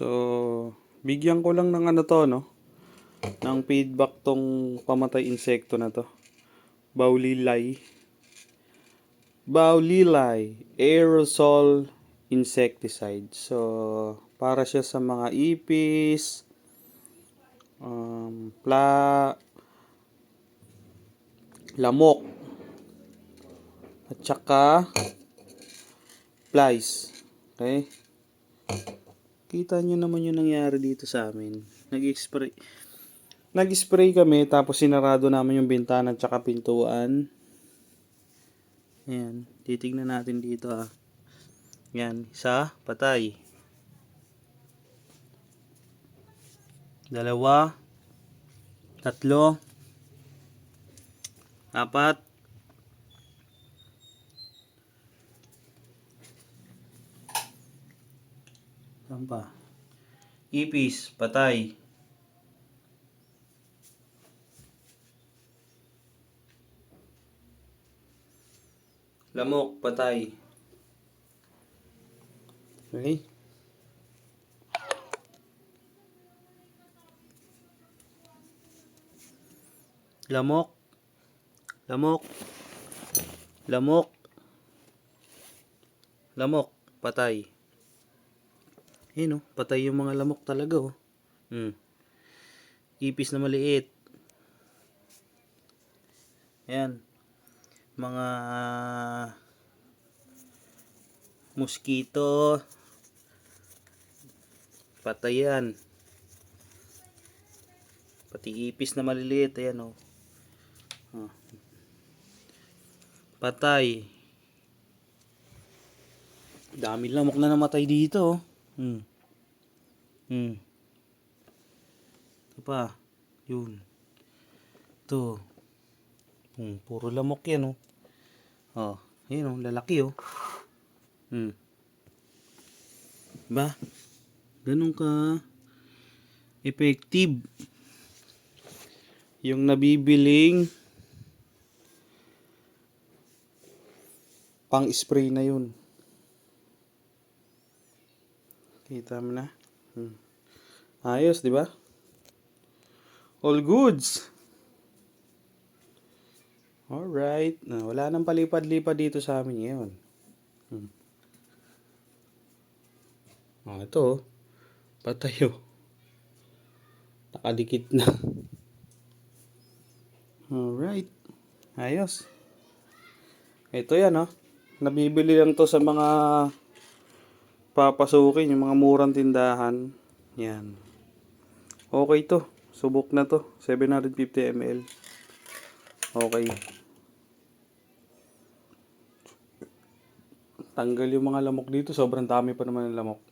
So, bigyan ko lang ng ano to, no? Ng feedback tong pamatay insekto na to. Baulilay. Baulilay aerosol insecticide. So, para siya sa mga ipis, um, pla, lamok, at saka flies. Okay? Kita nyo naman yung nangyari dito sa amin. Nag-spray. Nag-spray kami tapos sinarado namin yung bintana at saka pintuan. Ayan. Titignan natin dito ah. Yan. Isa. Patay. Dalawa. Tatlo. Apat. Saan pa? Ipis, patay. Lamok, patay. Okay. Lamok. Lamok. Lamok. Lamok, patay. Ayun oh, patay yung mga lamok talaga oh. Hmm. Ipis na maliit. Ayan. Mga mosquito. Patay yan. Pati ipis na maliliit. Ayan oh. Oh. Patay. Dami lamok na namatay dito oh. Hmm. Hmm. Ito pa. Yun. Ito. Hmm, puro lamok yan, oh. Oh, yun, oh. Lalaki, oh. Hmm. Ba? Ganun ka effective. Yung nabibiling pang-spray na yun. Kita mo na. Hmm. Ayos, di ba? All goods. Alright. Na, wala nang palipad-lipad dito sa amin ngayon. Hmm. Ito. oh. Patay oh. Nakadikit na. Alright. Ayos. Ito yan oh. Nabibili lang to sa mga papasukin yung mga murang tindahan. Yan. Okay to. Subok na to. 750 ml. Okay. Tanggal yung mga lamok dito. Sobrang dami pa naman ng lamok.